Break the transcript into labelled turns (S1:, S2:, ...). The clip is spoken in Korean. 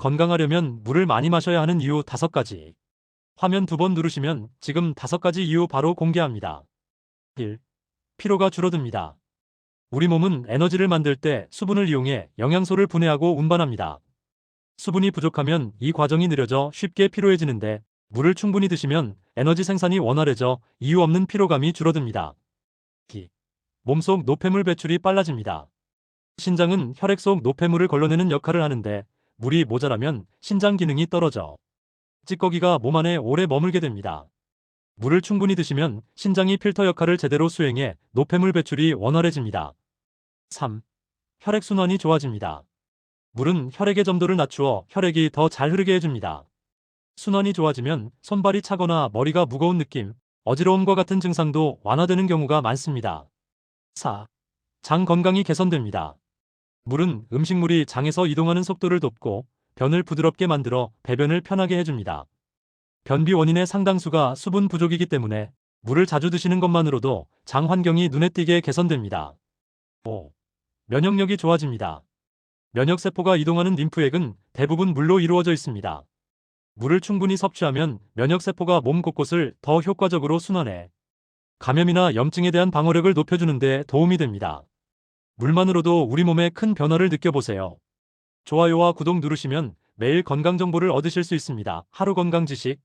S1: 건강하려면 물을 많이 마셔야 하는 이유 다섯 가지. 화면 두 번 누르시면 지금 다섯 가지 이유 바로 공개합니다. 1. 피로가 줄어듭니다. 우리 몸은 에너지를 만들 때 수분을 이용해 영양소를 분해하고 운반합니다. 수분이 부족하면 이 과정이 느려져 쉽게 피로해지는데 물을 충분히 드시면 에너지 생산이 원활해져 이유 없는 피로감이 줄어듭니다. 2. 몸속 노폐물 배출이 빨라집니다. 신장은 혈액 속 노폐물을 걸러내는 역할을 하는데 물이 모자라면 신장 기능이 떨어져 찌꺼기가 몸 안에 오래 머물게 됩니다. 물을 충분히 드시면 신장이 필터 역할을 제대로 수행해 노폐물 배출이 원활해집니다. 3. 혈액순환이 좋아집니다. 물은 혈액의 점도를 낮추어 혈액이 더 잘 흐르게 해줍니다. 순환이 좋아지면 손발이 차거나 머리가 무거운 느낌, 어지러움과 같은 증상도 완화되는 경우가 많습니다. 4. 장 건강이 개선됩니다. 물은 음식물이 장에서 이동하는 속도를 돕고 변을 부드럽게 만들어 배변을 편하게 해줍니다. 변비 원인의 상당수가 수분 부족이기 때문에 물을 자주 드시는 것만으로도 장 환경이 눈에 띄게 개선됩니다. 5. 면역력이 좋아집니다. 면역세포가 이동하는 림프액은 대부분 물로 이루어져 있습니다. 물을 충분히 섭취하면 면역세포가 몸 곳곳을 더 효과적으로 순환해 감염이나 염증에 대한 방어력을 높여주는 데 도움이 됩니다. 물만으로도 우리 몸에 큰 변화를 느껴보세요. 좋아요와 구독 누르시면 매일 건강 정보를 얻으실 수 있습니다. 하루 건강 지식